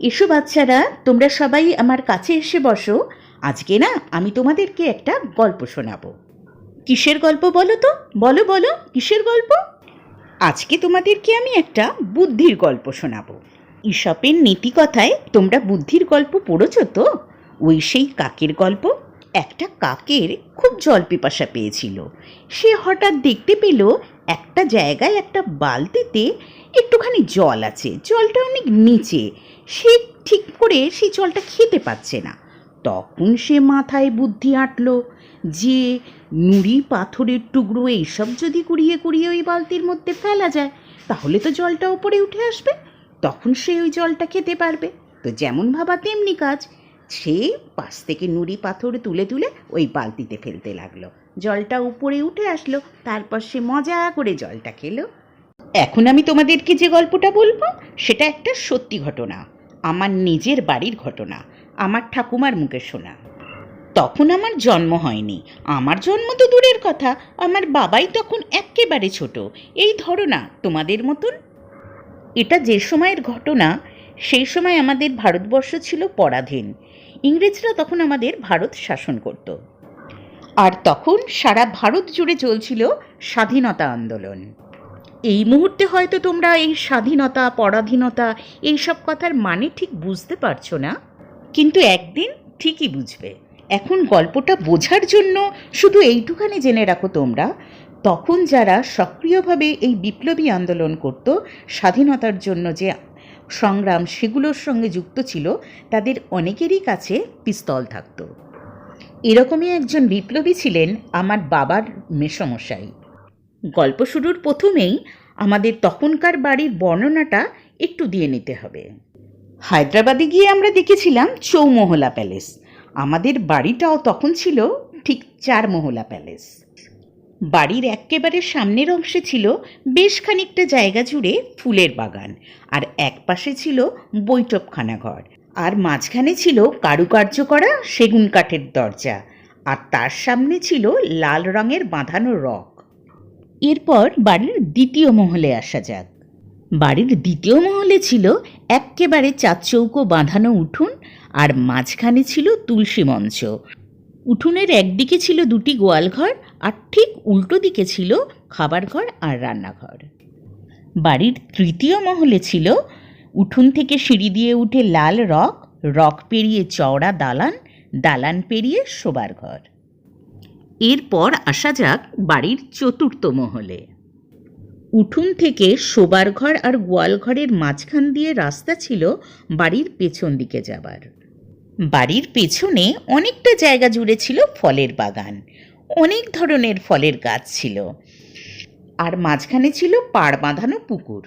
এসো বাচ্চারা, তোমরা সবাই আমার কাছে এসে বসো। আজকে না, আমি তোমাদেরকে একটা গল্প শোনাবো। কিসের গল্প বলো তো? বলো বলো, কিসের গল্প? আজকে তোমাদেরকে আমি একটা বুদ্ধির গল্প শোনাবো। ঈশপের নীতিকথায় তোমরা বুদ্ধির গল্প পড়েছো তো? ওই সেই কাকের গল্প? একটা কাকের খুব জল পিপাসা পেয়েছিল। সে হঠাৎ দেখতে পেল একটা জায়গায় একটা বালতিতে একটুখানি জল আছে। জলটা অনেক নিচে। সে ঠিক করে সেই জলটা খেতে পাচ্ছে না। তখন সে মাথায় বুদ্ধি আঁটলো যে নুড়ি, পাথরের টুকরো এইসব যদি কুড়িয়ে কুড়িয়ে ওই বালতির মধ্যে ফেলা যায়, তাহলে তো জলটা ওপরে উঠে আসবে। তখন সে ওই জলটা খেতে পারবে। তো যেমন ভাবা তেমনি কাজ। সে পাশ থেকে নুড়ি, পাথর তুলে তুলে ওই বালতিতে ফেলতে লাগল। জলটা উপরে উঠে আসলো, তারপর সে মজা করে জলটা খেলো। এখন আমি তোমাদেরকে যে গল্পটা বলব, সেটা একটা সত্যি ঘটনা, আমার নিজের বাড়ির ঘটনা, আমার ঠাকুমার মুখে শোনা। তখন আমার জন্ম হয়নি, আমার জন্ম তো দূরের কথা, আমার বাবাই তখন একেবারে ছোট, এই ধরো না তোমাদের মতন। এটা যে সময়ের ঘটনা, সেই সময় আমাদের ভারতবর্ষ ছিল পরাধীন, ইংরেজরা তখন আমাদের ভারত শাসন করত। আর তখন সারা ভারত জুড়ে চলছিল স্বাধীনতা আন্দোলন। এই মুহূর্তে হয়তো তোমরা এই স্বাধীনতা, পরাধীনতা, এইসব কথার মানে ঠিক বুঝতে পারছ না? কিন্তু একদিন ঠিকই বুঝবে। এখন গল্পটা বোঝার জন্য শুধু এইটুখানি জেনে রাখো তোমরা, তখন যারা সক্রিয়ভাবে এই বিপ্লবী আন্দোলন করত, স্বাধীনতার জন্য যে সংগ্রাম সেগুলোর সঙ্গে যুক্ত ছিল, তাদের অনেকেরই কাছে পিস্তল থাকতো। এরকমই একজন বিপ্লবী ছিলেন আমার বাবার মেসমশাই। গল্প শুরুর প্রথমেই আমাদের তখনকার বাড়ির বর্ণনাটা একটু দিয়ে নিতে হবে। হায়দ্রাবাদে গিয়ে আমরা দেখেছিলাম চৌমহলা প্যালেস। আমাদের বাড়িটাও তখন ছিল ঠিক চার মহলা প্যালেস। বাড়ির একেবারে সামনের অংশে ছিল বেশ খানিকটা জায়গা জুড়ে ফুলের বাগান আর এক পাশে ছিল বৈঠকখানা ঘর। আর মাঝখানে ছিল কারুকার্য করা সেগুন কাঠের দরজা, আর তার সামনে ছিল লাল রঙের বাঁধানো রক। এরপর বাড়ির দ্বিতীয় মহলে আসা যাক। বাড়ির দ্বিতীয় মহলে ছিল এক্কেবারে চারচৌকো বাঁধানো উঠুন, আর মাঝখানে ছিল তুলসী মঞ্চ। উঠুনের একদিকে ছিল দুটি গোয়ালঘর, আর ঠিক উল্টো দিকে ছিল খাবার ঘর আর রান্নাঘর। বাড়ির তৃতীয় মহলে ছিল উঠোন থেকে সিঁড়ি দিয়ে উঠে লাল রক রক পেরিয়ে চওড়া দালান দালান পেরিয়ে শোবার ঘর। এরপর আসা যাক বাড়ির চতুর্থ মহলে। উঠোন থেকে শোবার ঘর আর গোয়াল ঘরের মাঝখান দিয়ে রাস্তা ছিল বাড়ির পেছন দিকে যাবার। বাড়ির পেছনে অনেকটা জায়গা জুড়ে ছিল ফলের বাগান। অনেক ধরনের ফলের গাছ ছিল। আর মাঝখানে ছিল পাড় বাঁধানো পুকুর।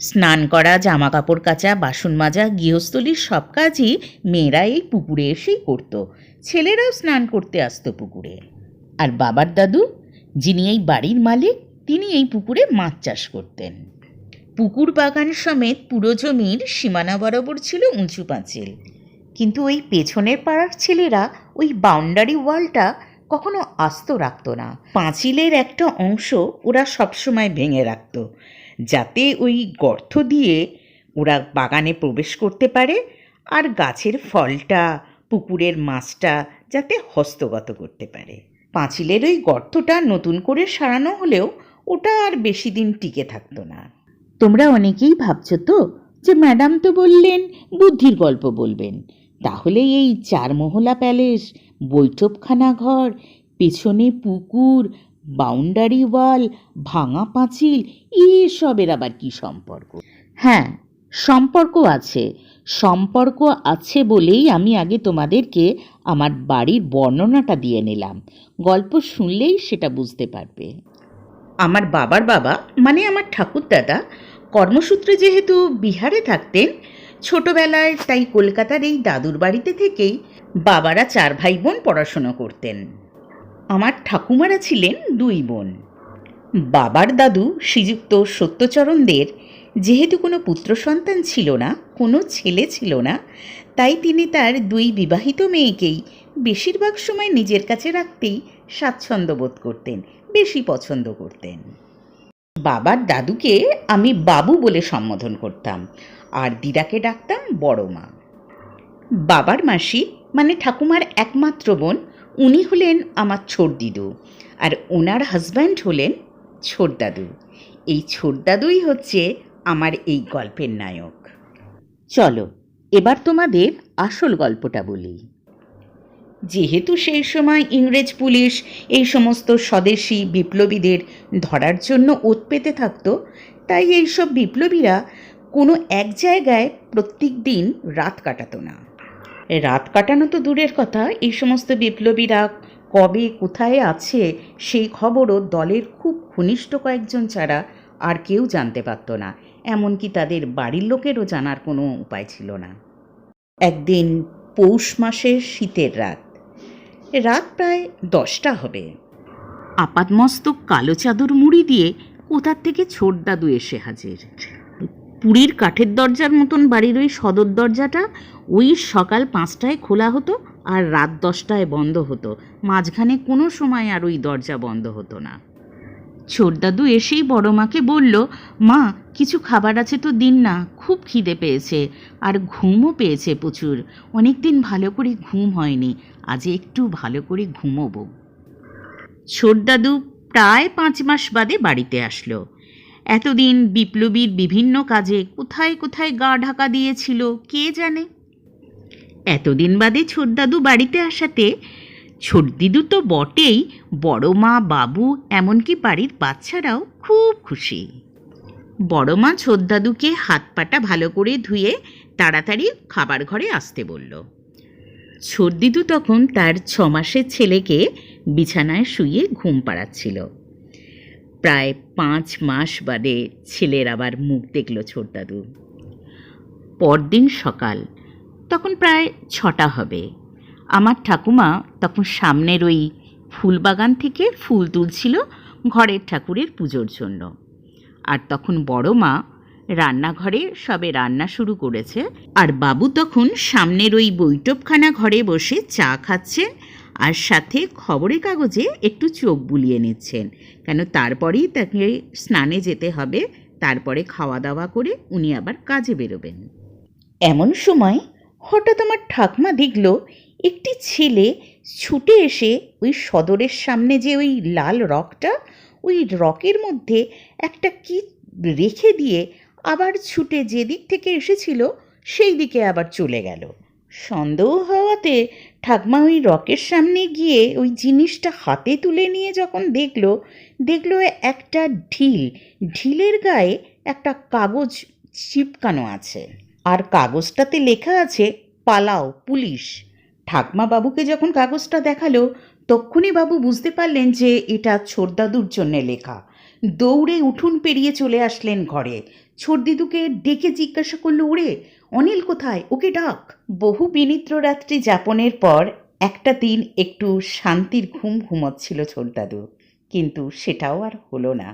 স্নান করা জামা কাপড় কাচা, বাসন মাজা, গৃহস্থলীর সব কাজই মেয়েরা এই পুকুরে এসেই করত। ছেলেরাও স্নান করতে আসতো পুকুরে। আর বাবার দাদু, যিনি এই বাড়ির মালিক, তিনি এই পুকুরে মাছ চাষ করতেন। পুকুর বাগান সমেত পুরো জমির সীমানা বরাবর ছিল উঁচু পাঁচিল। কিন্তু ওই পেছনের পাড়ার ছেলেরা ওই বাউন্ডারি ওয়ালটা কখনো আস্ত রাখতো না। পাঁচিলের একটা অংশ ওরা সবসময় ভেঙে রাখতো। যাতে ওই গর্ত দিয়ে ওরা বাগানে প্রবেশ করতে পারে আর গাছের ফলটা, পুকুরের মাছটা যাতে হস্তগত করতে পারে। পাঁচিলের ওই গর্তটা নতুন করে সারানো হলেও ওটা আর বেশি দিন টিকে থাকতো না। তোমরা অনেকেই ভাবছ তো যে ম্যাডাম তো বললেন বুদ্ধির গল্প বলবেন। তাহলে এই চারমহলা প্যালেস, বৈঠকখানা ঘর, পেছনে পুকুর বাউন্ডারি ওয়াল, ভাঙা পাঁচিল, এসবের আবার কি সম্পর্ক? হ্যাঁ সম্পর্ক আছে। সম্পর্ক আছে বলেই আমি আগে তোমাদেরকে আমার বাড়ির বর্ণনাটা দিয়ে নিলাম। গল্প শুনলেই সেটা বুঝতে পারবে। আমার বাবার বাবা মানে আমার ঠাকুরদাদা, কর্মসূত্রে যেহেতু বিহারে থাকতেন, ছোটবেলায় তাই কলকাতার এই দাদুর বাড়িতে থেকেই বাবারা চার ভাই বোন পড়াশোনা করতেন। আমার ঠাকুমারা ছিলেন দুই বোন। বাবার দাদু শ্রীযুক্ত সত্যচরণদের যেহেতু কোনো পুত্র সন্তান ছিল না, কোনো ছেলে ছিল না, তাই তিনি তার দুই বিবাহিত মেয়েকেই বেশিরভাগ সময় নিজের কাছে রাখতেই স্বাচ্ছন্দ্য বোধ করতেন, বেশি পছন্দ করতেন। বাবার দাদুকে আমি বাবু বলে সম্বোধন করতাম, আর দিদাকে ডাকতাম বড় মা বাবার মাসি মানে ঠাকুমার একমাত্র বোন উনি হলেন আমার ছোট দিদু আর ওনার হাজব্যান্ড হলেন ছোট দাদু। এই ছোট দাদুই হচ্ছে আমার এই গল্পের নায়ক। চলো, এবার তোমাদের আসল গল্পটা বলি। যেহেতু সেই সময় ইংরেজ পুলিশ এই সমস্ত স্বদেশি বিপ্লবীদের ধরার জন্য ওত পেতে থাকত, তাই এইসব বিপ্লবীরা কোনো এক জায়গায় প্রত্যেক দিন রাত কাটাতো না। রাত কাটানো তো দূরের কথা। এই সমস্ত বিপ্লবীরা কবে কোথায় আছে সেই খবরও দলের খুব ঘনিষ্ঠ কয়েকজন ছাড়া আর কেউ জানতে পারত না। এমনকি তাদের বাড়ির লোকেরও জানার কোনো উপায় ছিল না। একদিন পৌষ মাসের শীতের রাত। রাত প্রায় দশটা হবে। আপাতমস্তক কালো চাদর মুড়ি দিয়ে কোথার থেকে ছোট দাদু এসে হাজির? পুরীর কাঠের দরজার মতন বাড়ির ওই সদর দরজাটা ওই সকাল পাঁচটায় খোলা হতো আর রাত দশটায় বন্ধ হতো। মাঝখানে কোনো সময় আর ওই দরজা বন্ধ হতো না। ছোটদাদু এসেই বড় মাকে বলল, মা, কিছু খাবার আছে তো দিন না, খুব খিদে পেয়েছে আর ঘুমও পেয়েছে প্রচুর। অনেক দিন ভালো করে ঘুম হয়নি, আজ একটু ভালো করে ঘুমোবো। ছোটদাদু প্রায় পাঁচ মাস বাদে বাড়িতে আসলো। এতদিন বিপ্লবীর বিভিন্ন কাজে কোথায় কোথায় গা ঢাকা দিয়েছিল, কে জানে? এতদিন বাদে ছোটদাদু বাড়িতে আসাতে, ছোটদিদু তো বটেই, বড় মা, বাবু, এমনকি বাড়ির বাচ্চারাও খুব খুশি। বড় মা ছোট দাদুকে হাত পাটা ভালো করে ধুয়ে তাড়াতাড়ি খাবার ঘরে আসতে বলল। ছোট দিদু তখন তার ছমাসের ছেলেকে বিছানায় শুয়ে ঘুম পাড়াচ্ছিল। প্রায় পাঁচ মাস বাদে ছেলের আবার মুখ দেখল ছোট দাদু পরদিন সকাল, তখন প্রায় ছটা হবে। আমার ঠাকুমা তখন সামনের ওই ফুলবাগান থেকে ফুল তুলছিল ঘরের ঠাকুরের পুজোর জন্য। আর তখন বড় মা রান্নাঘরে সবে রান্না শুরু করেছে। আর বাবু তখন সামনের ওই বৈঠকখানা ঘরে বসে চা খাচ্ছেন আর সাথে খবরের কাগজে একটু চোখ বুলিয়ে নিচ্ছেন। কেন তারপরেই তাকে স্নানে যেতে হবে, তারপরে খাওয়া দাওয়া করে উনি আবার কাজে বেরোবেন। এমন সময় হঠাৎ আমার ঠাকমা দেখল, একটি ছেলে ছুটে এসে ওই সদরের সামনে যে ওই লাল রকটা, ওই রকের মধ্যে একটা কি রেখে দিয়ে আবার ছুটে যেদিক থেকে এসেছিল সেই দিকে আবার চলে গেল। সন্দেহ হওয়াতে ঠাকমা ওই রকের সামনে গিয়ে ওই জিনিসটা হাতে তুলে নিয়ে যখন দেখল দেখল একটা ঢিল। ঢিলের গায়ে একটা কাগজ চিপকানো আছে। আর কাগজটাতে লেখা আছে, পালাও, পুলিশ। ঠাকমা বাবুকে যখন কাগজটা দেখাল, তক্ষুনি বাবু বুঝতে পারলেন যে এটা ছোটদাদুর জন্যে লেখা। দৌড়ে উঠুন পেরিয়ে চলে আসলেন ঘরে। ছোটদিদুকে ডেকে জিজ্ঞাসা করল, ওরে, অনিল কোথায়? ওকে ডাক। বহু বিনিদ্র রাত্রি যাপনের পর একটা দিন একটু শান্তির ঘুম ঘুমোচ্ছিল ছোটদাদু কিন্তু সেটাও আর হলো না।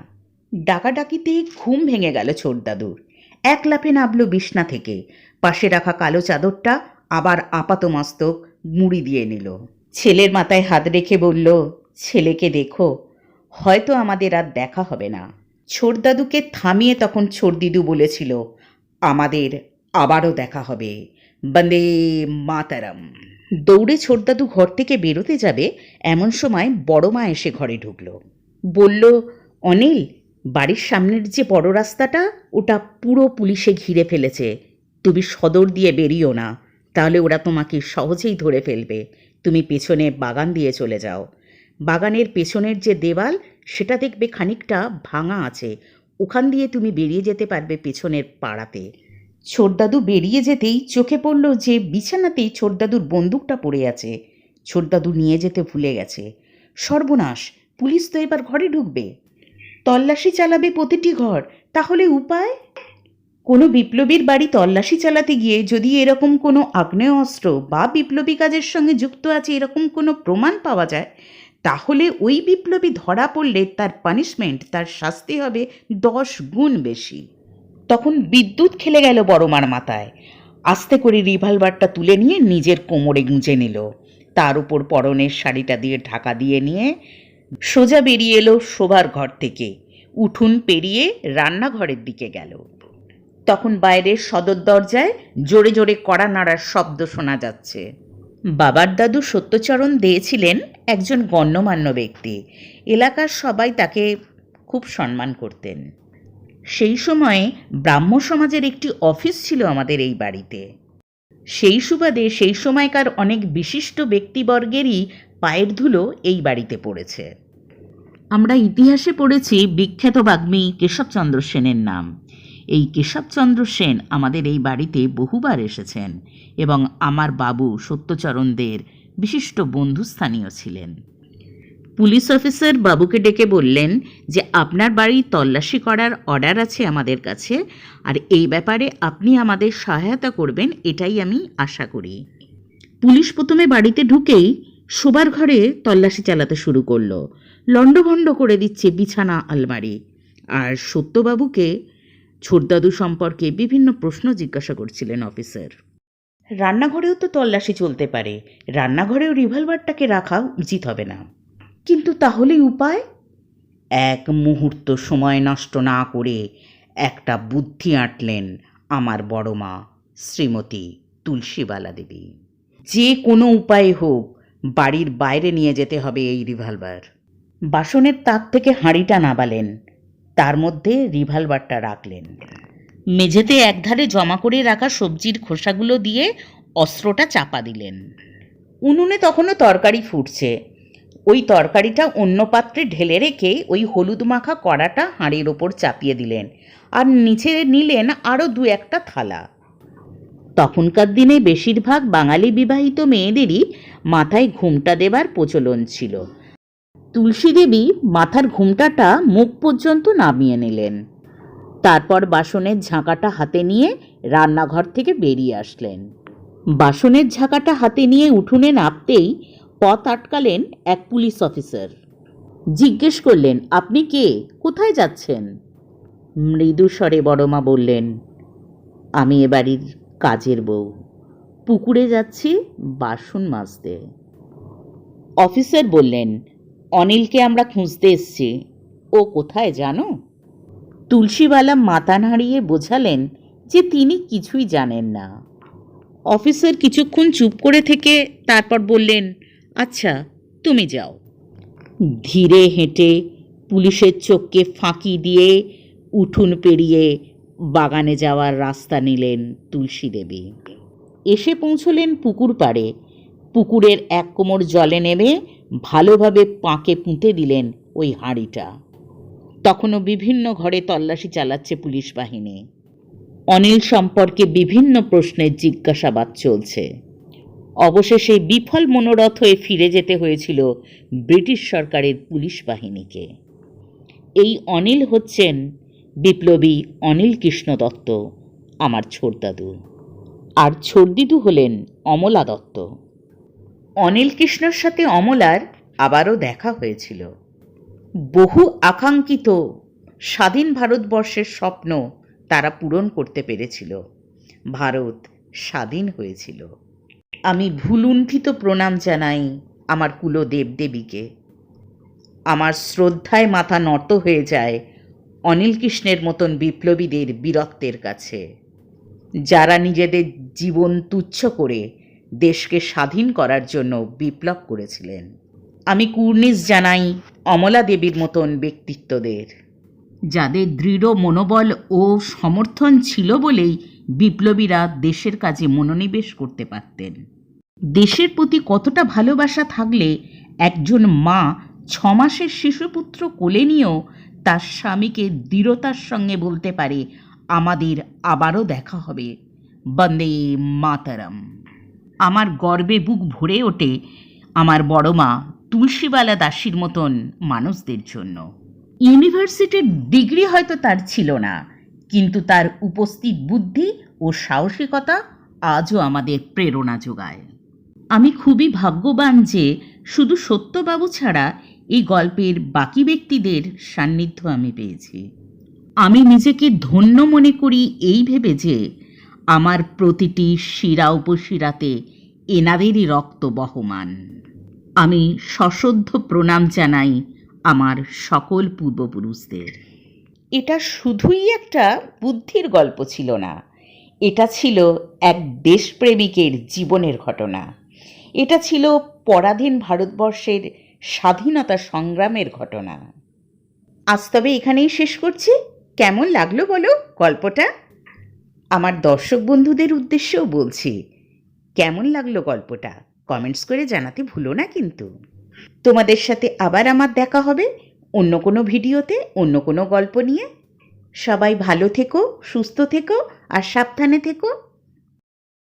ডাকাডাকিতে ঘুম ভেঙে গেল ছোটদাদুর এক লাফে নামলো বিছনা থেকে। পাশে রাখা কালো চাদরটা আবার আপাতমস্তক মুড়ি দিয়ে নিল। ছেলের মাথায় হাত রেখে বলল, ছেলেকে দেখো, হয়তো আমাদের আর দেখা হবে না। ছোটদাদুকে থামিয়ে তখন ছোটদিদু বলেছিল, আমাদের আবারও দেখা হবে। বন্দে মাতারাম। দৌড়ে ছোটদাদু ঘর থেকে বেরোতে যাবে, এমন সময় বড় মা এসে ঘরে ঢুকলো। বলল, অনিল, বাড়ির সামনের যে বড় রাস্তাটা, ওটা পুরো পুলিশে ঘিরে ফেলেছে। তুমি সদর দিয়ে বেরিও না, তাহলে ওরা তোমাকে সহজেই ধরে ফেলবে। তুমি পেছনে বাগান দিয়ে চলে যাও। বাগানের পেছনের যে দেওয়াল সেটা দেখবে খানিকটা ভাঙা আছে। ওখান দিয়ে তুমি বেরিয়ে যেতে পারবে পেছনের পাড়াতে। ছোটদাদু বেরিয়ে যেতেই চোখে পড়ল যে বিছানাতেই ছোটদাদুর বন্দুকটা পড়ে আছে। ছোটদাদু নিয়ে যেতে ভুলে গেছে। সর্বনাশ, পুলিশ তো এবার ঘরে ঢুকবে। তল্লাশি চালাবে প্রতিটি ঘর, তাহলে উপায়? কোনো বিপ্লবীর বাড়ি তল্লাশি চালাতে গিয়ে যদি এরকম কোনো আগ্নেয় অস্ত্র বা বিপ্লবী কাজের সঙ্গে যুক্ত আছে, এরকম কোনো প্রমাণ পাওয়া যায়? তাহলে ওই বিপ্লবী ধরা পড়লে তার পানিশমেন্ট তার শাস্তি হবে দশ গুণ বেশি। তখন বিদ্যুৎ খেলে গেল বড়মার মাথায় আস্তে করে রিভলভারটা তুলে নিয়ে নিজের কোমরে গুঁজে নিল। তার উপর পরনের শাড়িটা দিয়ে ঢাকা দিয়ে নিয়ে সোজা বেরিয়ে এলো শোবার ঘর থেকে। উঠুন পেরিয়ে রান্নাঘরের দিকে গেল। তখন বাইরের সদর দরজায় জোরে জোরে কড়া নাড়ার শব্দ শোনা যাচ্ছে। বাবার দাদু সত্যচরণ দে ছিলেন একজন গণ্যমান্য ব্যক্তি। এলাকার সবাই তাকে খুব সম্মান করতেন। সেই সময়ে ব্রাহ্ম সমাজের একটি অফিস ছিল আমাদের এই বাড়িতে। সেই সুবাদে সেই সময়কার অনেক বিশিষ্ট ব্যক্তিবর্গেরই পায়ের ধুলো এই বাড়িতে পড়েছে। আমরা ইতিহাসে পড়েছি বিখ্যাত বাগ্মী কেশবচন্দ্র সেনের নাম। এই কেশবচন্দ্র সেন আমাদের এই বাড়িতে বহুবার এসেছেন এবং আমার বাবু সত্যচরণদের বিশিষ্ট বন্ধুস্থানীয় ছিলেন। পুলিশ অফিসার বাবুকে ডেকে বললেন যে, আপনার বাড়ি তল্লাশি করার অর্ডার আছে আমাদের কাছে, আর এই ব্যাপারে আপনি আমাদের সহায়তা করবেন, এটাই আমি আশা করি। পুলিশ প্রথমে বাড়িতে ঢুকেই শোবার ঘরে তল্লাশি চালাতে শুরু করল। লণ্ডভণ্ড করে দিচ্ছে বিছানা, আলমারি। আর সত্যবাবুকে ছোটদাদু সম্পর্কে বিভিন্ন প্রশ্ন জিজ্ঞাসা করছিলেন অফিসার। রান্নাঘরেও তো তল্লাশি চলতে পারে। রান্নাঘরেও রিভলভারটাকে রাখা উচিত হবে না। কিন্তু তাহলেই উপায়? এক মুহূর্ত সময় নষ্ট না করে একটা বুদ্ধি আঁটলেন আমার বড় মা, শ্রীমতী তুলসীবালা দেবী। যে কোনো উপায়ে হোক, বাড়ির বাইরে নিয়ে যেতে হবে এই রিভলভার। বাসনের তাক থেকে হাঁড়িটা নাবালেন। তার মধ্যে রিভলভারটা রাখলেন। মেঝেতে একধারে জমা করে রাখা সবজির খোসাগুলো দিয়ে অস্ত্রটা চাপা দিলেন। উনুনে তখনও তরকারি ফুটছে। ওই তরকারিটা অন্য পাত্রে ঢেলে রেখে ওই হলুদ মাখা কড়াটা হাঁড়ির ওপর চাপিয়ে দিলেন আর নিচে নিলেন আরও দু একটা থালা। তখনকার দিনে বেশিরভাগ বাঙালি বিবাহিত মেয়েদেরই মাথায় ঘুমটা দেবার প্রচলন ছিল। তুলসী দেবী মাথার ঘুমটাটা মুখ পর্যন্ত নামিয়ে নিলেন। তারপর বাসনের ঝাঁকাটা হাতে নিয়ে রান্নাঘর থেকে বেরিয়ে আসলেন। বাসনের ঝাঁকাটা হাতে নিয়ে উঠোনে নামতেই পথ আটকালেন এক পুলিশ অফিসার। জিজ্ঞেস করলেন, আপনি কে? কোথায় যাচ্ছেন? মৃদু স্বরে বড়মা বললেন, আমি এ বাড়ির কাজের বউ। পুকুরে যাচ্ছি বাসন মাজতে। অফিসার বললেন অনিলকে আমরা খুঁজতে এসছি। ও কোথায় জানো? তুলসীওয়ালা মাথা নাড়িয়ে বোঝালেন যে তিনি কিছুই জানেন না। অফিসার কিছুক্ষণ চুপ করে থেকে তারপর বললেন আচ্ছা তুমি যাও। ধীরে হেঁটে পুলিশের চোখকে ফাঁকি দিয়ে উঠুন পেরিয়ে বাগানে যাওয়ার রাস্তা নিলেন তুলসী দেবী এসে পৌঁছলেন পুকুর পাড়ে। পুকুরের এক কোমর জলে নেমে ভালোভাবে পাঁকে পুঁতে দিলেন ওই হাঁড়িটা। তখনও বিভিন্ন ঘরে তল্লাশি চালাচ্ছে পুলিশ বাহিনী। অনিল সম্পর্কে বিভিন্ন প্রশ্নের জিজ্ঞাসাবাদ চলছে। অবশেষে বিফল মনোরথ হয়ে ফিরে যেতে হয়েছিল ব্রিটিশ সরকারের পুলিশ বাহিনীকে। এই অনিল হচ্ছেন বিপ্লবী অনিল কৃষ্ণ দত্ত, আমার ছোটদাদু। আর ছোটদিদু হলেন অমলা দত্ত। অনিল কৃষ্ণর সাথে অমলার আবারও দেখা হয়েছিল। বহু আকাঙ্ক্ষিত স্বাধীন ভারতবর্ষের স্বপ্ন তারা পূরণ করতে পেরেছিল। ভারত স্বাধীন হয়েছিল। আমি ভুলুণ্ঠিত প্রণাম জানাই আমার কুলো দেবদেবীকে আমার শ্রদ্ধায় মাথা নত হয়ে যায় অনিল কৃষ্ণের মতন বিপ্লবীদের বীরত্বের কাছে। যারা নিজেদের জীবন তুচ্ছ করে দেশকে স্বাধীন করার জন্য বিপ্লব করেছিলেন। আমি কুর্নিশ জানাই অমলা দেবীর মতন ব্যক্তিত্বদের। যাদের দৃঢ় মনোবল ও সমর্থন ছিল বলেই বিপ্লবীরা দেশের কাজে মনোনিবেশ করতে পারতেন। দেশের প্রতি কতটা ভালোবাসা থাকলে একজন মা ছ মাসের শিশুপুত্র কোলে নিয়েও তার স্বামীকে দৃঢ়তার সঙ্গে বলতে পারে, আমাদের আবারও দেখা হবে। বন্দে মাতারাম। আমার গর্বে বুক ভরে ওঠে আমার বড় মা তুলসীবালা দাসীর মতন মানুষদের জন্য। ইউনিভার্সিটির ডিগ্রি হয়তো তার ছিল না, কিন্তু তার উপস্থিত বুদ্ধি ও সাহসিকতা আজও আমাদের প্রেরণা যোগায়। আমি খুবই ভাগ্যবান যে শুধু সত্যবাবু ছাড়া এই গল্পের বাকি ব্যক্তিদের সান্নিধ্য আমি পেয়েছি। আমি নিজেকে ধন্য মনে করি এই ভেবে যে আমার প্রতিটি শিরা উপশিরাতে এনাদেরই রক্ত বহমান। আমি সশ্রদ্ধ প্রণাম জানাই আমার সকল পূর্বপুরুষদের। এটা শুধুই একটা বুদ্ধির গল্প ছিল না। এটা ছিল এক দেশপ্রেমিকের জীবনের ঘটনা। এটা ছিল পরাধীন ভারতবর্ষের স্বাধীনতা সংগ্রামের ঘটনা। আজ তবে এখানেই শেষ করছি। কেমন লাগল বলো গল্পটা? আমার দর্শক বন্ধুদের উদ্দেশ্যেও বলছি, কেমন লাগল গল্পটা? কমেন্টস করে জানাতে ভুলো না কিন্তু। তোমাদের সাথে আবার আমার দেখা হবে অন্য কোনো ভিডিওতে, অন্য কোনো গল্প নিয়ে। সবাই ভালো থেকো, সুস্থ থেকো, আর সাবধানে থেকো।